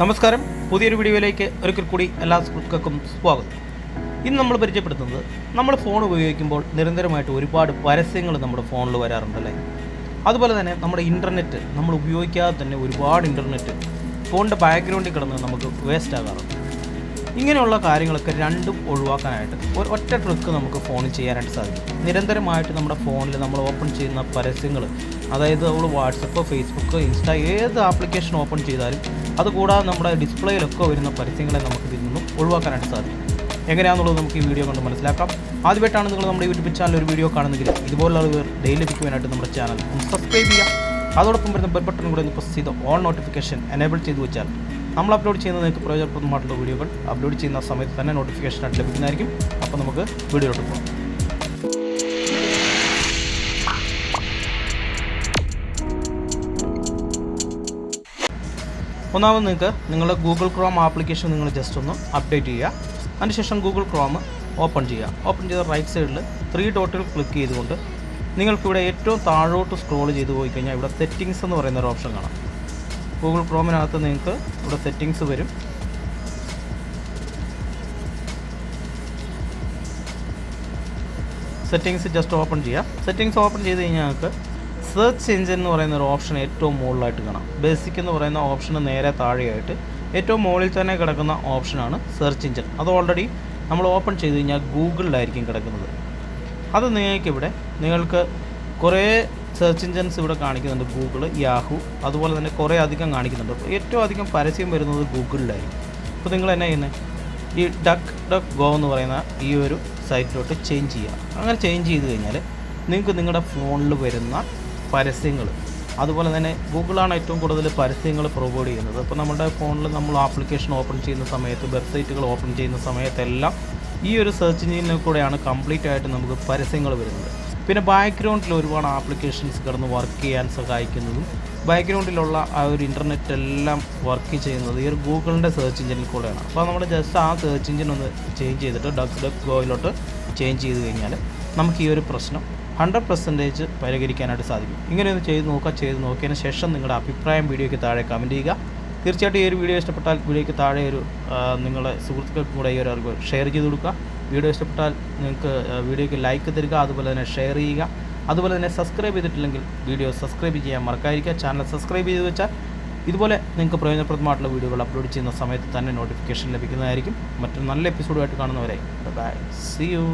നമസ്കാരം. പുതിയൊരു വീഡിയോയിലേക്ക് ഒരിക്കൽ കൂടി എല്ലാ സുഹൃത്തുക്കൾക്കും സ്വാഗതം. ഇന്ന് നമ്മൾ പരിചയപ്പെടുത്തുന്നത് നമ്മൾ ഫോൺ ഉപയോഗിക്കുമ്പോൾ നിരന്തരമായിട്ട് ഒരുപാട് പരസ്യങ്ങൾ നമ്മുടെ ഫോണിൽ വരാറുണ്ടല്ലേ? അതുപോലെ തന്നെ നമ്മുടെ ഇന്റർനെറ്റ് നമ്മൾ ഉപയോഗിക്കാതെ തന്നെ ഒരുപാട് ഇന്റർനെറ്റ് ഫോണിന്റെ ബാക്ക്ഗ്രൗണ്ടിൽ കിടന്ന് നമുക്ക് വേസ്റ്റ് ആകാറുണ്ട്. ഇങ്ങനെയുള്ള കാര്യങ്ങളൊക്കെ രണ്ടും ഒഴിവാക്കാനായിട്ട് ഒരു ഒറ്റ ട്രിക്ക് നമുക്ക് ഫോണിൽ ചെയ്യാനായിട്ട് സാധിക്കും. നിരന്തരമായിട്ട് നമ്മുടെ ഫോണിൽ നമ്മൾ ഓപ്പൺ ചെയ്യുന്ന പരസ്യങ്ങൾ അതായത് നമ്മൾ വാട്സപ്പ് ഫേസ്ബുക്ക് ഇൻസ്റ്റ ഏത് ആപ്ലിക്കേഷൻ ഓപ്പൺ ചെയ്താലും അതുകൂടാതെ നമ്മുടെ ഡിസ്പ്ലേയിലൊക്കെ വരുന്ന പരസ്യങ്ങളെ നമുക്ക് ഇതിൽ നിന്നും ഒഴിവാക്കാനായിട്ട് സാധിക്കും. എങ്ങനെയാണെന്നുള്ളത് നമുക്ക് ഈ വീഡിയോ കൊണ്ട് മനസ്സിലാക്കാം. ആദ്യമായിട്ടാണ് നിങ്ങൾ നമ്മുടെ യൂട്യൂബ് ചാനൽ ഒരു വീഡിയോ കാണുന്നെങ്കിൽ ഇതുപോലുള്ള ഡെയിലി ലഭിക്കുവാനായിട്ട് നമ്മുടെ ചാനൽ ഒന്ന് സബ്സ്ക്രൈബ് ചെയ്യാം അതോടൊപ്പം വരുന്ന ബെൽ ബട്ടൺ കൂടെ ഒന്ന് പ്രസ് ചെയ്ത് ഓൺ നോട്ടിഫിക്കേഷൻ എനേബിൾ ചെയ്തു വെച്ചാൽ നമ്മൾ അപ്ലോഡ് ചെയ്യുന്ന നിങ്ങൾക്ക് പ്രയോജനപ്രദമായിട്ടുള്ള വീഡിയോകൾ അപ്ലോഡ് ചെയ്യുന്ന സമയത്ത് തന്നെ നോട്ടിഫിക്കേഷൻ ആയിട്ട് ലഭിക്കുന്നതായിരിക്കും. അപ്പോൾ നമുക്ക് വീഡിയോയിലോട്ട് പോകാം. ഒന്നാമത് നിങ്ങൾക്ക് നിങ്ങളുടെ ഗൂഗിൾ ക്രോം ആപ്ലിക്കേഷൻ നിങ്ങൾ ജസ്റ്റ് ഒന്ന് അപ്ഡേറ്റ് ചെയ്യുക. അതിനുശേഷം ഗൂഗിൾ ക്രോം ഓപ്പൺ ചെയ്യുക. ഓപ്പൺ ചെയ്ത റൈറ്റ് സൈഡിൽ ത്രീ ഡോട്ടിൽ ക്ലിക്ക് ചെയ്തുകൊണ്ട് നിങ്ങൾക്കിവിടെ ഏറ്റവും താഴോട്ട് സ്ക്രോൾ ചെയ്ത് പോയി കഴിഞ്ഞാൽ ഇവിടെ സെറ്റിങ്സ് എന്ന് പറയുന്ന ഒരു ഓപ്ഷൻ കാണാം. ഗൂഗിൾ ക്രോമിനകത്ത് നിങ്ങൾക്ക് ഇവിടെ സെറ്റിങ്സ് വരും. സെറ്റിങ്സ് ജസ്റ്റ് ഓപ്പൺ ചെയ്യുക. സെറ്റിങ്സ് ഓപ്പൺ ചെയ്ത് കഴിഞ്ഞാൽ നിങ്ങൾക്ക് സെർച്ച് എഞ്ചിൻ എന്ന് പറയുന്ന ഒരു ഓപ്ഷൻ ഏറ്റവും മുകളിലായിട്ട് കാണാം. ബേസിക് എന്ന് പറയുന്ന ഓപ്ഷന് നേരെ താഴെയായിട്ട് ഏറ്റവും മുകളിൽ തന്നെ കിടക്കുന്ന ഓപ്ഷനാണ് സെർച്ച് എഞ്ചിൻ അത് ഓൾറെഡി നമ്മൾ ഓപ്പൺ ചെയ്ത് കഴിഞ്ഞാൽ ഗൂഗിളിലായിരിക്കും കിടക്കുന്നത്. അത് നിങ്ങൾക്കിവിടെ നിങ്ങൾക്ക് കുറേ സെർച്ച് എഞ്ചിൻസ് ഇവിടെ കാണിക്കുന്നുണ്ട് ഗൂഗിൾ യാഹു അതുപോലെ തന്നെ കുറേ അധികം കാണിക്കുന്നുണ്ട്. അപ്പോൾ ഏറ്റവും അധികം പരസ്യം വരുന്നത് ഗൂഗിളിലായിരിക്കും. അപ്പോൾ നിങ്ങൾ എന്നാ ചെയ്യുന്നത് ഈ ഡക്ക് ഡക്ക് ഗോ എന്ന് പറയുന്ന ഈ ഒരു സൈറ്റിലോട്ട് ചേഞ്ച് ചെയ്യുക. അങ്ങനെ ചേഞ്ച് ചെയ്ത് കഴിഞ്ഞാൽ നിങ്ങൾക്ക് നിങ്ങളുടെ ഫോണിൽ വരുന്ന പരസ്യങ്ങൾ അതുപോലെ തന്നെ ഗൂഗിളാണ് ഏറ്റവും കൂടുതൽ പരസ്യങ്ങൾ പ്രൊവൈഡ് ചെയ്യുന്നത്. അപ്പോൾ നമ്മുടെ ഫോണിൽ നമ്മൾ ആപ്ലിക്കേഷൻ ഓപ്പൺ ചെയ്യുന്ന സമയത്ത് വെബ്സൈറ്റുകൾ ഓപ്പൺ ചെയ്യുന്ന സമയത്തെല്ലാം ഈ ഒരു സെർച്ച് എഞ്ചിനിൽ കൂടെയാണ് കംപ്ലീറ്റ് ആയിട്ട് നമുക്ക് പരസ്യങ്ങൾ വരുന്നത്. പിന്നെ ബാക്ക്ഗ്രൗണ്ടിൽ ഒരുപാട് ആപ്ലിക്കേഷൻസ് കിടന്ന് വർക്ക് ചെയ്യാൻ സഹായിക്കുന്നതും ബാക്ക്ഗ്രൗണ്ടിലുള്ള ആ ഒരു ഇന്റർനെറ്റ് എല്ലാം വർക്ക് ചെയ്യുന്നത് ഈ ഒരു ഗൂഗിളിന്റെ സെർച്ച് എഞ്ചിനിൽ കൂടെയാണ്. അപ്പോൾ നമ്മൾ ജസ്റ്റ് ആ സെർച്ച് എഞ്ചിൻ ഒന്ന് ചേഞ്ച് ചെയ്തിട്ട് ഡക്ക് ഡക്ക് ഗോയിലോട്ട് ചേഞ്ച് ചെയ്ത് കഴിഞ്ഞാൽ നമുക്ക് ഈ ഒരു പ്രശ്നം ഹൺഡ്രഡ് പെർസെന്റേജ് പരിഹരിക്കാനായിട്ട് സാധിക്കും. ഇങ്ങനെയൊന്ന് ചെയ്ത് നോക്കുക ചെയ്ത് നോക്കിയതിന് ശേഷം നിങ്ങളുടെ അഭിപ്രായം വീഡിയോയ്ക്ക് താഴെ കമന്റ് ചെയ്യുക. തീർച്ചയായിട്ടും ഈ ഒരു വീഡിയോ ഇഷ്ടപ്പെട്ടാൽ വീഡിയോയ്ക്ക് താഴെ ഒരു നിങ്ങളുടെ നിങ്ങളെ സുഹൃത്തുക്കൾക്കും കൂടെ ഈ ഒരു അറിവ് ഷെയർ ചെയ്ത് കൊടുക്കുക. വീഡിയോ ഇഷ്ടപ്പെട്ടാൽ നിങ്ങൾക്ക് വീഡിയോയ്ക്ക് ലൈക്ക് തരിക അതുപോലെ തന്നെ ഷെയർ ചെയ്യുക. അതുപോലെ തന്നെ സബ്സ്ക്രൈബ് ചെയ്തിട്ടില്ലെങ്കിൽ വീഡിയോ സബ്സ്ക്രൈബ് ചെയ്യാൻ മറക്കാതിരിക്കുക. ചാനൽ സബ്സ്ക്രൈബ് ചെയ്ത് വെച്ചാൽ ഇതുപോലെ നിങ്ങൾക്ക് പ്രയോജനപ്രദമായിട്ടുള്ള വീഡിയോകൾ അപ്ലോഡ് ചെയ്യുന്ന സമയത്ത് തന്നെ നോട്ടിഫിക്കേഷൻ ലഭിക്കുന്നതായിരിക്കും. മറ്റൊരു നല്ല എപ്പിസോഡുമായിട്ട് കാണുന്നവരെ ബൈ സി യു